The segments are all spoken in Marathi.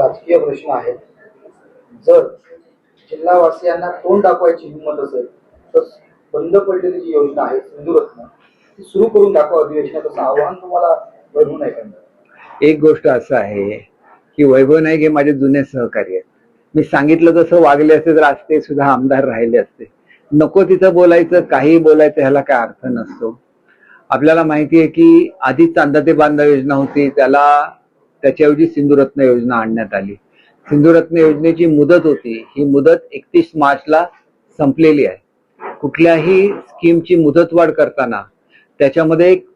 राजकीय प्रश्न आहेत. जर जिल्हावासियांना तोंड दाखवायची हिंमत असेल तर बंद पडलेली जी योजना आहे सिंधुरत्न ती सुरू करून दाखवा अधिवेशनात असं आव्हान तुम्हाला वैभव नाईक एक गोष्ट असं आहे की वैभव नाईक हे माझे जुने सहकारी आहेत. मी सांगितलं तसं वागले असते तर आज ते सुद्धा आमदार राहिले असते. नको तिथं बोलायचं काही बोलायचं ह्याला काय अर्थ नसतो. आपल्याला माहिती आहे की आधी चांदा ते बांधा योजना होती त्याला त्याच्याऐवजी सिंधुरत्न योजना आणण्यात आली. सिंधुरत्न योजनेची मुदत होती. ही मुदत एकतीस मार्चला संपलेली आहे. कुठल्याही स्कीमची मुदतवाढ करताना त्याच्यामध्ये एक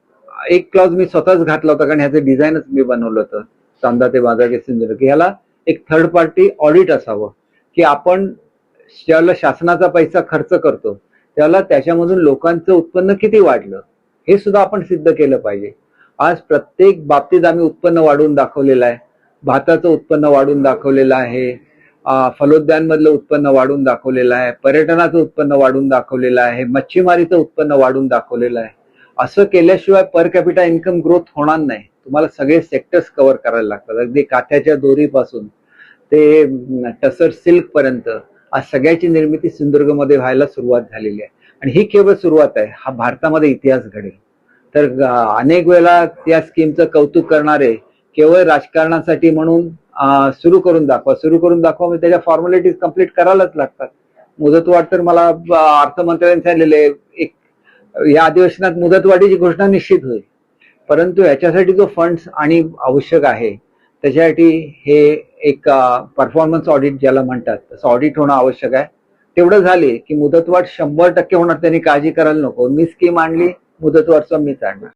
एक क्लॉज मी स्वतःच घातला होता कारण ह्याचं डिझाईनच मी बनवलं होतं. चांदा ते बाजार के सिंधुदुर्ग की ह्याला एक थर्ड पार्टी ऑडिट असावं. की आपण ज्याला शासनाचा पैसा खर्च करतो त्याला त्याच्यामधून लोकांचं उत्पन्न किती वाढलं हे सुद्धा आपण सिद्ध केलं पाहिजे. आज प्रत्येक बाबतीत आम्ही उत्पन्न वाढवून दाखवलेलं आहे. भाताचं उत्पन्न वाढून दाखवलेलं आहे. फलोद्यानमधलं उत्पन्न वाढून दाखवलेलं आहे. पर्यटनाचं उत्पन्न वाढून दाखवलेलं आहे. मच्छीमारीचं उत्पन्न वाढून दाखवलेलं आहे. असं केल्याशिवाय पर कॅपिटा इन्कम ग्रोथ होणार नाही. तुम्हाला सगळे सेक्टर्स कव्हर करायला लागतात. अगदी काथ्याच्या दोरीपासून ते टसर सिल्क पर्यंत आज सगळ्याची निर्मिती सिंधुदुर्गमध्ये व्हायला सुरुवात झालेली आहे. आणि ही केवळ सुरुवात आहे. हा भारतामध्ये इतिहास घडेल. तर अनेक वेळा त्या स्कीमचं कौतुक करणारे केवळ राजकारणासाठी म्हणून सुरू करून दाखवा. सुरू करून दाखवा म्हणजे त्याच्या फॉर्मॅलिटीज कंप्लीट करायलाच लागतात. मुदतवाढ तर मला अर्थमंत्र्यांनी सांगितलेले एक या अधिवेशनात मुदतवाढीची घोषणा निश्चित होईल. परंतु याच्यासाठी जो फंड्स आणि आवश्यक आहे त्याच्यासाठी हे एक परफॉर्मन्स ऑडिट ज्याला म्हणतात तसं ऑडिट होणं आवश्यक आहे. तेवढं झाले की मुदतवाढ शंभर टक्के होणार त्यांनी काळजी करायला नको. मी स्कीम आणली مدة أرسم مثالنا